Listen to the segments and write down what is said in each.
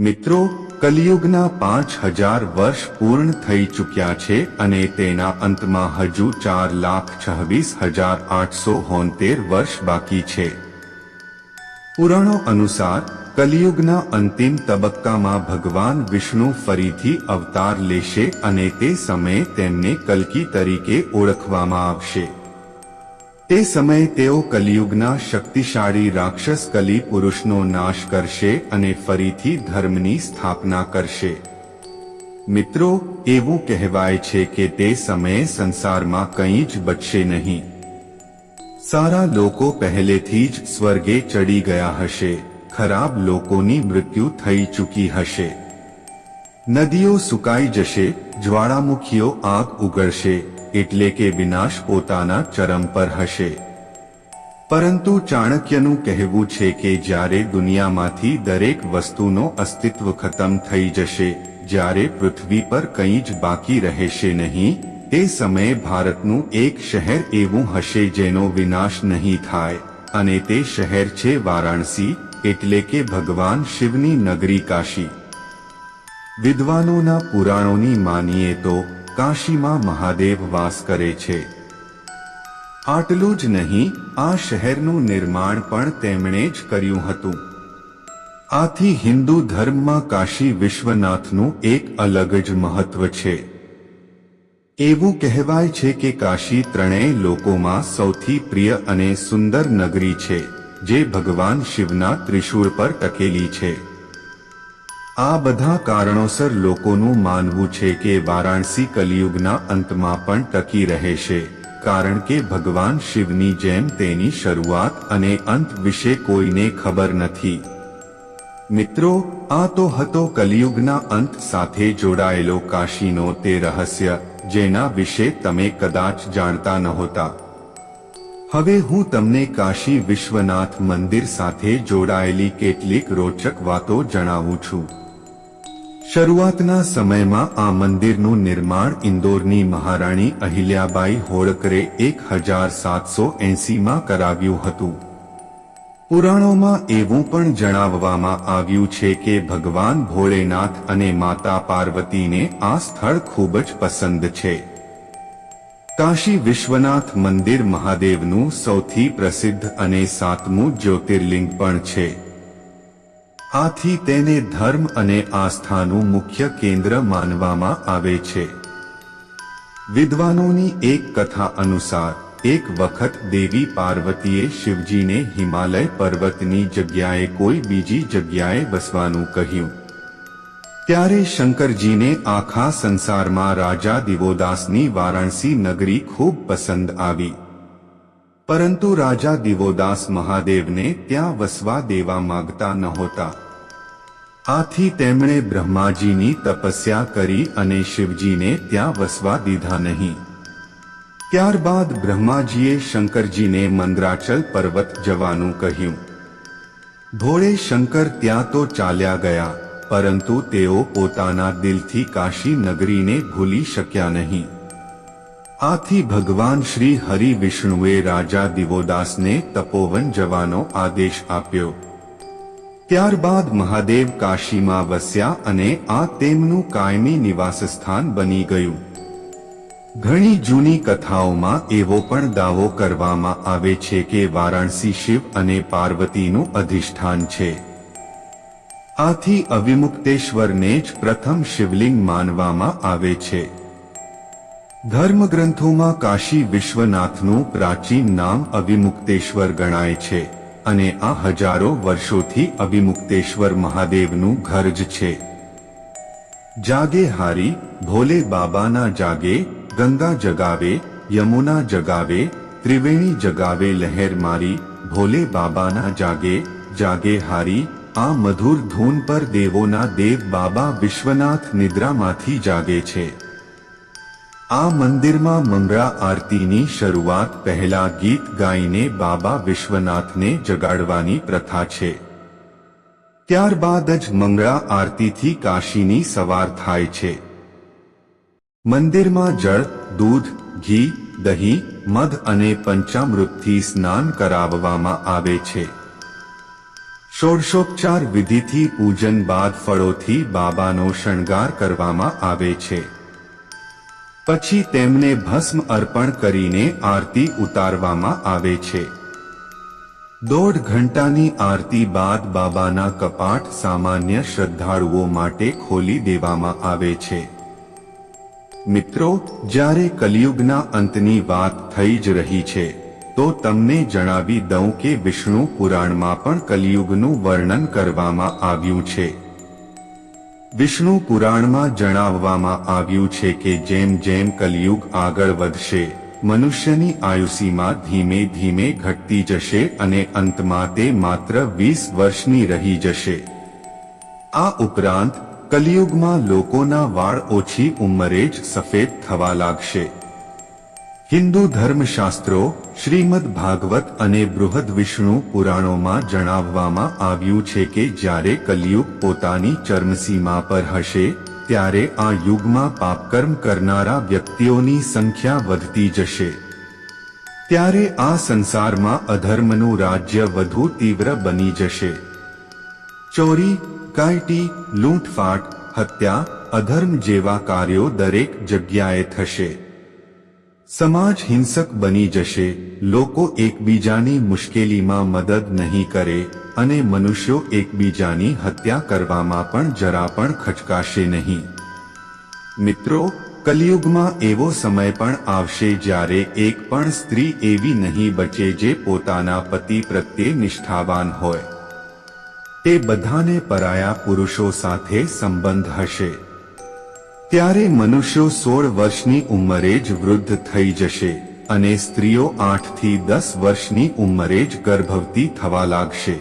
મિત્રો, કલિયુગના પાંચ હજાર વર્ષ પૂર્ણ થઈ ચૂક્યા છે અને તેના અંતમાં હજુ ચાર લાખ છવ્વીસ હજાર આઠસો હોતેર વર્ષ બાકી છે. પુરાણો અનુસાર, કલિયુગના અંતિમ તબક્કામાં ભગવાન વિષ્ણુ ફરીથી અવતાર લેશે અને તે સમયે તેમને કલ્કી તરીકે ઓળખવામાં આવશે. તે સમયે તેઓ કલિયુગના શક્તિશાળી રાક્ષસ કલી પુરુષનો નાશ કરશે અને ફરીથી ધર્મની સ્થાપના કરશે. મિત્રો, એવું કહેવાય છે કે તે સમયે સંસારમાં કંઈ જ બચશે નહીં. સારા લોકો પહેલેથી જ સ્વર્ગે ચડી ગયા હશે. ખરાબ લોકોની મૃત્યુ થઈ ચૂકી હશે. નદીઓ સુકાઈ જશે, જ્વાળામુખીઓ આગ ઉગળશે એટલે કે વિનાશ પોતાના ચરમ પર હશે. પરંતુ ચાણક્યનું કહેવું છે કે જ્યારે દુનિયામાંથી દરેક વસ્તુનો અસ્તિત્વ ખતમ થઈ જશે, જ્યારે પૃથ્વી પર કંઈ જ બાકી રહેશે નહીં, તે સમયે ભારતનું એક શહેર એવું હશે જેનો વિનાશ નહીં થાય, અને તે શહેર છે વારાણસી, એટલે કે ભગવાન શિવની નગરી કાશી. વિદ્વાનોના પુરાણોની માનીએ તો કાશીમાં મહાદેવ વાસ કરે છે. આટલું જ નહીં, આ શહેરનું નિર્માણ પણ તેમણે જ કર્યું હતું. આથી હિન્દુ ધર્મમાં કાશી વિશ્વનાથનું એક અલગ જ મહત્વ છે. એવું કહેવાય છે કે કાશી ત્રણેય લોકોમાં સૌથી પ્રિય અને સુંદર નગરી છે, જે ભગવાન શિવના ત્રિશૂળ પર ટકેલી છે. આ બધા કારણોસર લોકોનું માનવું છે કે વારાણસી કલિયુગના અંતમાં પણ ટકી રહેશે કારણ કે ભગવાન શિવની જેમ તેની શરૂઆત અને અંત વિશે કોઈને ખબર નથી. મિત્રો, આ તો હતો કલિયુગના અંત સાથે જોડાયેલો કાશીનો તે રહસ્ય, જેના વિશે તમે કદાચ જાણતા નહોતા. હવે હું તમને કાશી વિશ્વનાથ મંદિર સાથે જોડાયેલી કેટલીક રોચક વાતો જણાવું છું. શરૂઆતના સમયમાં આ મંદિરનું નિર્માણ ઇન્દોરની મહારાણી અહિલ્યાબાઈ હોળકરે એક હજાર સાતસો એંસીમાં કરાવ્યું હતું. પુરાણોમાં એવું પણ જણાવવામાં આવ્યું છે કે ભગવાન ભોળેનાથ અને માતા પાર્વતીને આ સ્થળ ખૂબ જ પસંદ છે. કાશી વિશ્વનાથ મંદિર મહાદેવનું સૌથી પ્રસિદ્ધ અને સાતમું જ્યોતિર્લિંગ પણ છે. આથી તેને ધર્મ અને આસ્થાનું મુખ્ય કેન્દ્ર માનવામાં આવે છે. વિદ્વાનોની એક કથા અનુસાર, એક વખત દેવી પાર્વતીએ શિવજીને હિમાલય પર્વતની જગ્યાએ કોઈ બીજી જગ્યાએ વસવાનું કહ્યું. ત્યારે શંકરજીને આખા સંસારમાં રાજા દિવોદાસની વારાણસી નગરી ખૂબ પસંદ આવી. પરંતુ રાજા દિવોદાસ મહાદેવને ત્યાં વસવા દેવા માંગતા નહોતા. આથી તેમણે બ્રહ્માજીની તપસ્યા કરી અને શિવજીને ત્યાં વસવા દીધા નહીં. ત્યારબાદ બ્રહ્માજીએ શંકરજીને મંદ્રાચલ પર્વત જવાનું કહ્યું. ભોળે શંકર ત્યાં તો ચાલ્યા ગયા, પરંતુ તેઓ પોતાના દિલથી કાશી નગરીને ભૂલી શક્યા નહીં. આથી ભગવાન શ્રી હરિ વિષ્ણુએ રાજા દિવોદાસને તપોવન જવાનો આદેશ આપ્યો. ત્યારબાદ મહાદેવ કાશીમાં વસ્યા અને આ તેમનું કાયમી નિવાસસ્થાન બની ગયું. ઘણી જૂની કથાઓમાં એવો પણ દાવો કરવામાં આવે છે કે વારાણસી શિવ અને પાર્વતીનું અધિષ્ઠાન છે. આથી અવિમુક્તેશ્વરને જ પ્રથમ શિવલિંગ માનવામાં આવે છે. ધર્મગ્રંથોમાં કાશી વિશ્વનાથનું પ્રાચીન નામ અવિમુક્તેશ્વર ગણાય છે અને આ હજારો વર્ષોથી અવિમુક્તેશ્વર મહાદેવનું ઘર જ છે. જાગે હારી ભોલે બાબાના જાગે, ગંગા જગાવે, યમુના જગાવે, ત્રિવેણી જગાવે લહેર મારી, ભોલે બાબાના જાગે જાગે હારી આ મધુર ધૂન પર દેવોના દેવ બાબા વિશ્વનાથ નિદ્રામાંથી જાગે છે. આ મંદિરમાં મંગળા આરતીની શરૂઆત પહેલા ગીત ગાઈને બાબા વિશ્વનાથને જગાડવાની પ્રથા છે. ત્યારબાદ જ મંગળા આરતીથી કાશીની સવાર થાય છે. મંદિરમાં જળ, દૂધ, ઘી, દહીં, મધ અને પંચામૃતથી સ્નાન કરાવવામાં આવે છે. ષોડશોપચાર વિધિથી પૂજન બાદ ફળોથી બાબાનો શણગાર કરવામાં આવે છે. પછી તેમને ભસ્મ અર્પણ કરીને આરતી ઉતારવામાં આવે છે. દોઢ ઘંટાની આરતી બાદ બાબાના કપાટ સામાન્ય શ્રદ્ધાળુઓ માટે ખોલી દેવામાં આવે છે. મિત્રો, જ્યારે કલિયુગના અંતની વાત થઈ જ રહી છે, તો તમને જણાવી દઉં કે વિષ્ણુ પુરાણમાં પણ કલિયુગનું વર્ણન કરવામાં આવ્યું છે. વિષ્ણુ પુરાણમાં જણાવવામાં આવ્યું છે કે જેમ જેમ કલિયુગ આગળ વધશે, મનુષ્યની આયુષીમાં ધીમે ધીમે ઘટતી જશે અને અંતમાં તે માત્ર વીસ વર્ષની રહી જશે. આ ઉપરાંત, કલિયુગમાં લોકોના વાળ ઓછી ઉંમરે જ સફેદ થવા લાગશે. હિન્દુ ધર્મશાસ્ત્રો શ્રીમદ ભાગવત અને બૃહદ વિષ્ણુ પુરાણોમાં જણાવવામાં આવ્યું છે કે જ્યારે કલિયુગ પોતાની ચર્મસીમા પર હશે, ત્યારે આ યુગમાં પાપકર્મ કરનારા વ્યક્તિઓની સંખ્યા વધતી જશે. ત્યારે આ સંસારમાં અધર્મનું રાજ્ય વધુ તીવ્ર બની જશે. ચોરી, કાયટી, લૂંટફાટ, હત્યા, અધર્મ જેવા કાર્યો દરેક જગ્યાએ થશે. સમાજ હિંસક બની જશે, લોકો એકબીજાની મુશ્કેલીમાં મદદ નહીં કરે અને મનુષ્યો એકબીજાની હત્યા કરવામાં પણ જરા પણ ખચકાશે નહીં. મિત્રો, કલિયુગમાં એવો સમય પણ આવશે જ્યારે એક પણ સ્ત્રી એવી નહીં બચે જે પોતાના પતિ પ્રત્યે નિષ્ઠાવાન હોય. તે બધાને પરાયા પુરુષો સાથે સંબંધ હશે. ત્યારે મનુષ્યો સોળ વર્ષની ઉંમરે જ વૃદ્ધ થઈ જશે અને સ્ત્રીઓ આઠથી દસ વર્ષની ઉંમરે જ ગર્ભવતી થવા લાગશે.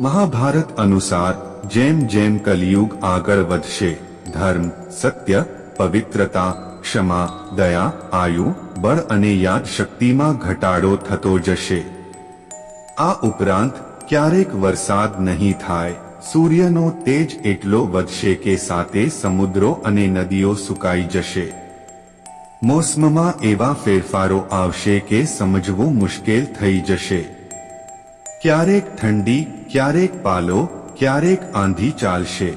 મહાભારત અનુસાર જેમ જેમ કલિયુગ આગળ વધશે, ધર્મ, સત્ય, પવિત્રતા, ક્ષમા, દયા, આયુ, બળ અને યાદ શક્તિમાં ઘટાડો થતો જશે. આ ઉપરાંત ક્યારેક વરસાદ નહીં થાય સૂર્યનો તેજ એટલો વધશે કે સાતે સમુદ્રો અને નદીઓ સુકાઈ જશે. મોસમમાં એવા ફેરફારો આવશે કે સમજવું મુશ્કેલ થઈ જશે. ક્યારેક ઠંડી, ક્યારેક પાલો, ક્યારેક આંધી ચાલશે.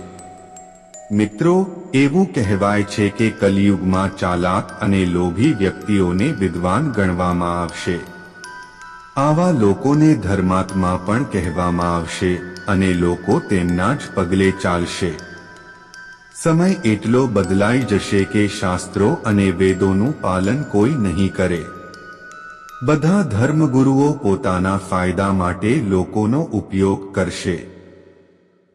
મિત્રો, એવું કહેવાય છે કે કલિયુગમાં ચાલાક અને લોભી વ્યક્તિઓને વિદ્વાન ગણવામાં આવશે. આવા લોકોને ધર્માત્મા પણ કહેવામાં આવશે. અને લોકો તેમના જ પગલે ચાલશે. સમય એટલો બદલાઈ જશે કે શાસ્ત્રો અને વેદોનું પાલન કોઈ નહીં કરે. બધા ધર્મગુરુઓ પોતાના ફાયદા માટે લોકોનો ઉપયોગ કરશે.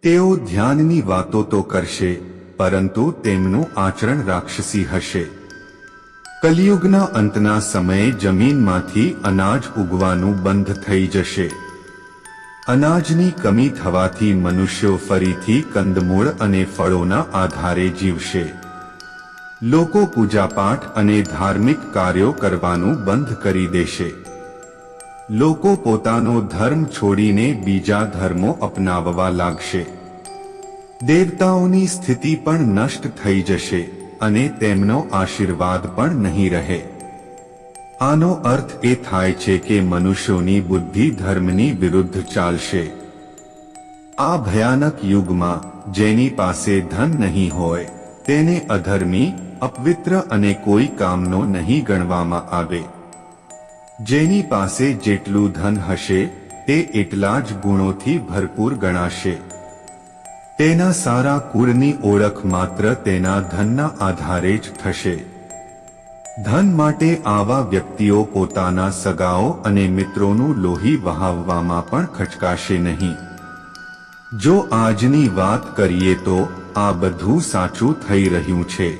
તેઓ ધ્યાનની વાતો તો કરશે, પરંતુ તેમનું આચરણ રાક્ષસી હશે. કલિયુગના અંતના સમયે જમીનમાંથી અનાજ ઉગવાનું બંધ થઈ જશે. અનાજની કમી થવાથી મનુષ્યો ફરીથી કંદમૂળ અને ફળોના આધારે જીવશે. લોકો પૂજાપાઠ અને ધાર્મિક કાર્યો કરવાનું બંધ કરી દેશે. લોકો પોતાનો ધર્મ છોડીને બીજા ધર્મો અપનાવવા લાગશે. દેવતાઓની સ્થિતિ પણ નષ્ટ થઈ જશે અને તેમનો આશીર્વાદ પણ નહીં રહે. આનો અર્થ એ થાય છે કે મનુષ્યોની બુદ્ધિ ધર્મની વિરુદ્ધ ચાલશે. આ ભયાનક યુગમાં, જેની પાસે ધન નહીં હોય, તેને અધર્મી, અપવિત્ર અને કોઈ કામનો નહીં ગણવામાં આવે. જેની પાસે જેટલું ધન હશે, તે એટલા જ ગુણોથી ભરપૂર ગણાશે. તેના સારા કુળની ઓળખ માત્ર તેના ધનના આધારે જ થશે. ધન માટે આવા વ્યક્તિઓ પોતાના સગાઓ અને મિત્રોનું લોહી વહાવવામાં પણ ખચકાશે નહીં. જો આજની વાત કરીએ તો આ બધું સાચું થઈ રહ્યું છે.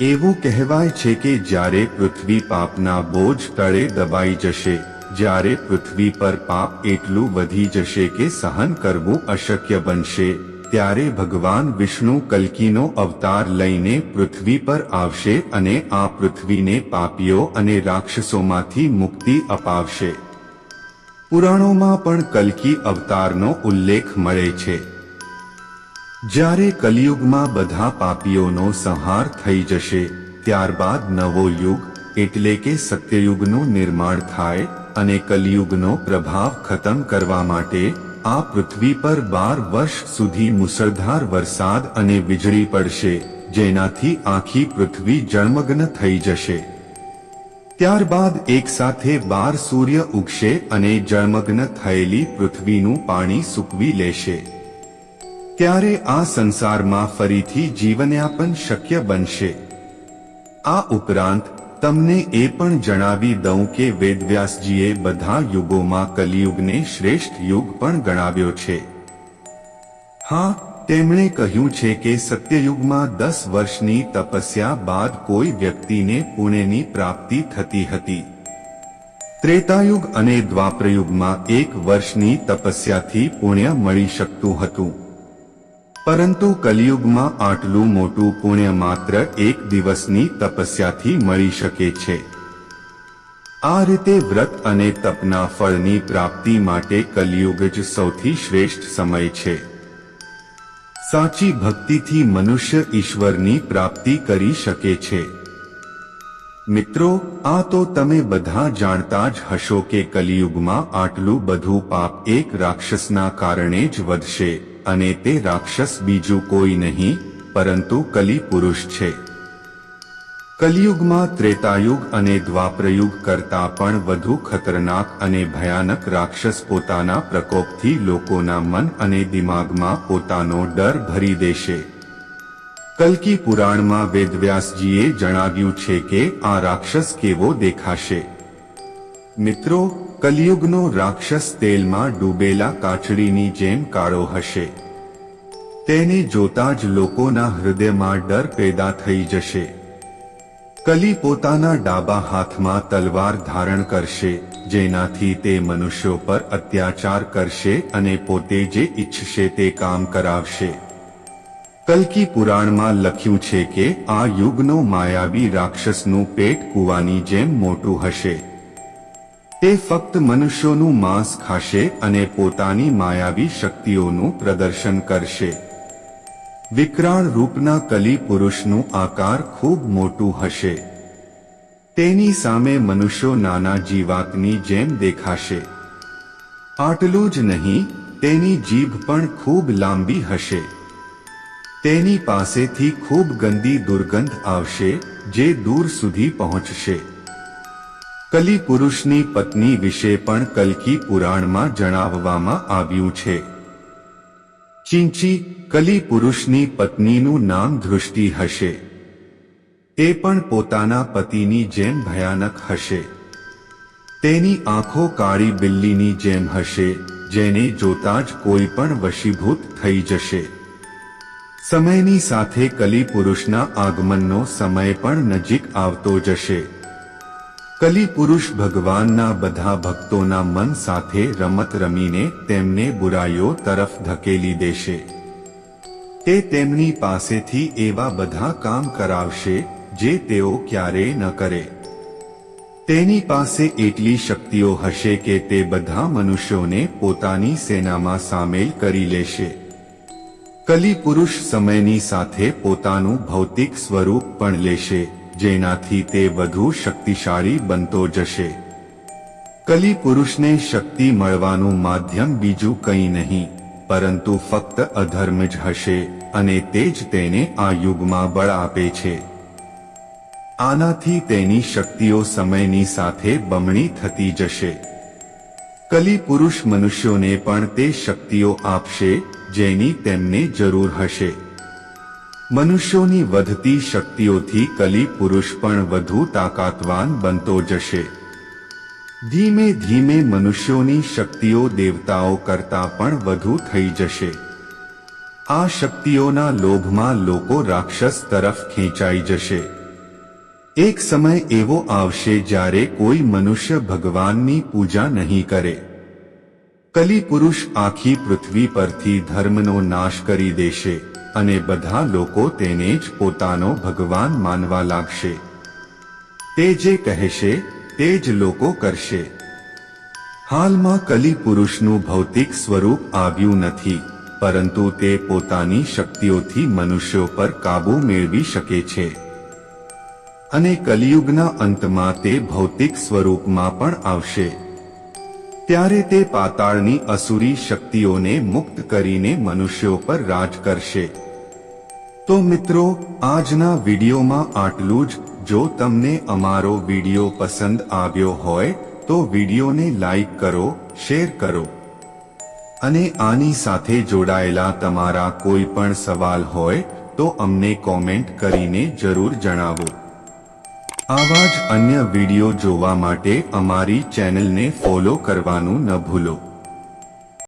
એવું કહેવાય છે કે જ્યારે પૃથ્વી પાપના બોજ તળે દબાઈ જશે, જ્યારે પૃથ્વી પર પાપ એટલું વધી જશે કે સહન કરવું અશક્ય બનશે. ત્યારે ભગવાન વિષ્ણુ કલ્કીનો અવતાર લઈને પૃથ્વી પર આવશે અને આ પૃથ્વીને પાપીઓ અને રાક્ષસોમાંથી મુક્તિ અપાવશે. પુરાણોમાં પણ કલ્કી અવતારનો ઉલ્લેખ મળે છે. જ્યારે કલિયુગમાં બધા પાપીઓનો સંહાર થઈ જશે, ત્યારબાદ નવો યુગ, એટલે કે સત્યયુગનું નિર્માણ થાય અને કલિયુગનો પ્રભાવ ખતમ કરવા માટે આ પૃથ્વી પર બાર વર્ષ સુધી મુસળધાર વરસાદ અને વીજળી પડશે, જેનાથી આખી પૃથ્વી જળમગ્ન થઈ જશે. ત્યારબાદ એક સાથે બાર સૂર્ય ઉગશે અને જળમગ્ન થયેલી પૃથ્વીનું પાણી સૂકવી લેશે. ત્યારે આ સંસારમાં ફરીથી જીવનયાપન શક્ય બનશે. આ ઉપરાંત તમને એ પણ જણાવી દઉં કે વેદવ્યાસજીએ બધા યુગોમાં કલિયુગને શ્રેષ્ઠ યુગ પણ ગણાવ્યો છે. હા, તેમણે કહ્યું છે કે સત્યયુગમાં દસ વર્ષની તપસ્યા બાદ કોઈ વ્યક્તિને પુણ્યની પ્રાપ્તિ થતી હતી. ત્રેતાયુગ અને દ્વાપરયુગમાં એક વર્ષની તપસ્યાથી પુણ્ય મળી શકતું હતું. પરંતુ કલિયુગમાં આટલું મોટું પુણ્ય માત્ર એક દિવસની તપસ્યાથી મળી શકે છે. આ રીતે વ્રત અને તપના ફળની પ્રાપ્તિ માટે કલિયુગ જ સૌથી શ્રેષ્ઠ સમય છે. સાચી ભક્તિથી મનુષ્ય ઈશ્વરની પ્રાપ્તિ કરી શકે છે. મિત્રો, આ તો તમે બધા જાણતા જ હશો કે કલિયુગમાં આટલું બધું પાપ એક રાક્ષસના કારણે જ વધશે. અને તે રાક્ષસ બીજું કોઈ નહીં, પરંતુ કલી પુરુષ છે. કલિયુગમાં ત્રેતાયુગ અને દ્વાપરયુગ કરતા પણ વધુ ખતરનાક અને ભયાનક રાક્ષસ પોતાના પ્રકોપથી લોકોના મન અને દિમાગમાં પોતાનો ડર ભરી દેશે. કલ્કી પુરાણમાં વેદવ્યાસજીએ જણાવ્યું છે કે આ રાક્ષસ કેવો દેખાશે. મિત્રો, કલિયુગનો રાક્ષસ તેલમાં ડૂબેલા કાચડીની જેમ કાળો હશે. તેને જોતા જ લોકોના હૃદયમાં ડર પેદા થઈ જશે. કલી પોતાના ડાબા હાથમાં તલવાર ધારણ કરશે, જેનાથી તે મનુષ્યો પર અત્યાચાર કરશે અને પોતે જે ઈચ્છશે તે કામ કરાવશે. કલ્કી પુરાણમાં લખ્યું છે કે આ યુગનો માયાવી રાક્ષસનું પેટ કૂવાની જેમ મોટું હશે. તે ફક્ત મનુષ્યોનું માંસ ખાશે અને પોતાની માયાવી શક્તિઓનું પ્રદર્શન કરશે. વિકરાળ રૂપના કલી પુરુષનું આકાર ખૂબ મોટું હશે. તેની સામે મનુષ્યો નાના જીવાતની જેમ દેખાશે. આટલું જ નહીં, તેની જીભ પણ ખૂબ લાંબી હશે. તેની પાસેથી ખૂબ ગંદી દુર્ગંધ આવશે, જે દૂર સુધી પહોંચશે. કલી પુરુષની પત્ની વિશે પણ કલ્કી પુરાણમાં જણાવવામાં આવ્યું છે. ચિંચી કલી પુરુષની પત્નીનું નામ દૃષ્ટિ હશે. તે પણ પોતાના પતિની જેમ ભયાનક હશે. તેની આંખો કાળી બિલ્લીની જેમ હશે, જેને જોતા જ કોઈ પણ વશીભૂત થઈ જશે. સમયની સાથે કલી પુરુષના આગમનનો સમય પણ નજીક આવતો જશે. કલી પુરુષ ભગવાનના બધા ભક્તોના મન સાથે રમત રમીને તેમને બુરાઈઓ તરફ ધકેલી દેશે. તે તેમની પાસેથી એવા બધા કામ કરાવશે જે તેઓ ક્યારેય ન કરે. તેની પાસે એટલી શક્તિઓ હશે કે તે બધા મનુષ્યોને પોતાની સેનામાં સામેલ કરી લેશે. કલી પુરુષ સમયની સાથે પોતાનું ભૌતિક સ્વરૂપ પણ લેશે. જેનાથી તે વધુ શક્તિશાળી બનતો જશે. કલી પુરુષને શક્તિ મળવાનું માધ્યમ બીજું કંઈ નહીં, પરંતુ ફક્ત અધર્મ જ હશે, અને તે જ તેને આ યુગમાં બળ આપે છે. આનાથી તેની શક્તિઓ સમયની સાથે બમણી થતી જશે. કલી પુરુષ મનુષ્યોને પણ તે શક્તિઓ આપશે, જેની તેમને જરૂર હશે. મનુષ્યોની વધતી શક્તિઓથી કલી પુરુષ પણ વધુ તાકાતવાન બનતો જશે. ધીમે ધીમે મનુષ્યોની શક્તિઓ દેવતાઓ કરતા પણ વધુ થઈ જશે. આ શક્તિઓના લોભમાં લોકો રાક્ષસ તરફ ખેંચાઈ જશે. એક સમય એવો આવશે જ્યારે કોઈ મનુષ્ય ભગવાનની પૂજા નહીં કરે. કલી પુરુષ આખી પૃથ્વી પરથી ધર્મનો નાશ કરી દેશે. અને બધા લોકો તેને જ પોતાનો ભગવાન માનવા લાગશે. તે જે કહેશે, તે જ લોકો કરશે. હાલમાં કલી પુરુષનું ભૌતિક સ્વરૂપ આવ્યું નથી, પરંતુ તે પોતાની શક્તિઓથી મનુષ્યો પર કાબુ મેળવી શકે છે. અને કલિયુગના અંતમાં તે ભૌતિક સ્વરૂપમાં પણ આવશે. ત્યારે તે પાતાળની અસુરી શક્તિઓને મુક્ત કરીને મનુષ્યો પર રાજ કરશે. તો મિત્રો, આજના વિડીયોમાં આટલું જ. જો તમને અમારો વીડિયો પસંદ આવ્યો હોય, તો વિડીયોને લાઈક કરો, શેર કરો. અને આની સાથે જોડાયેલા તમારા કોઈ પણ સવાલ હોય, તો અમને કોમેન્ટ કરીને જરૂર જણાવો. આવા જ અન્ય વીડિયો જોવા માટે અમારી ચેનલને ફોલો કરવાનું ન ભૂલો.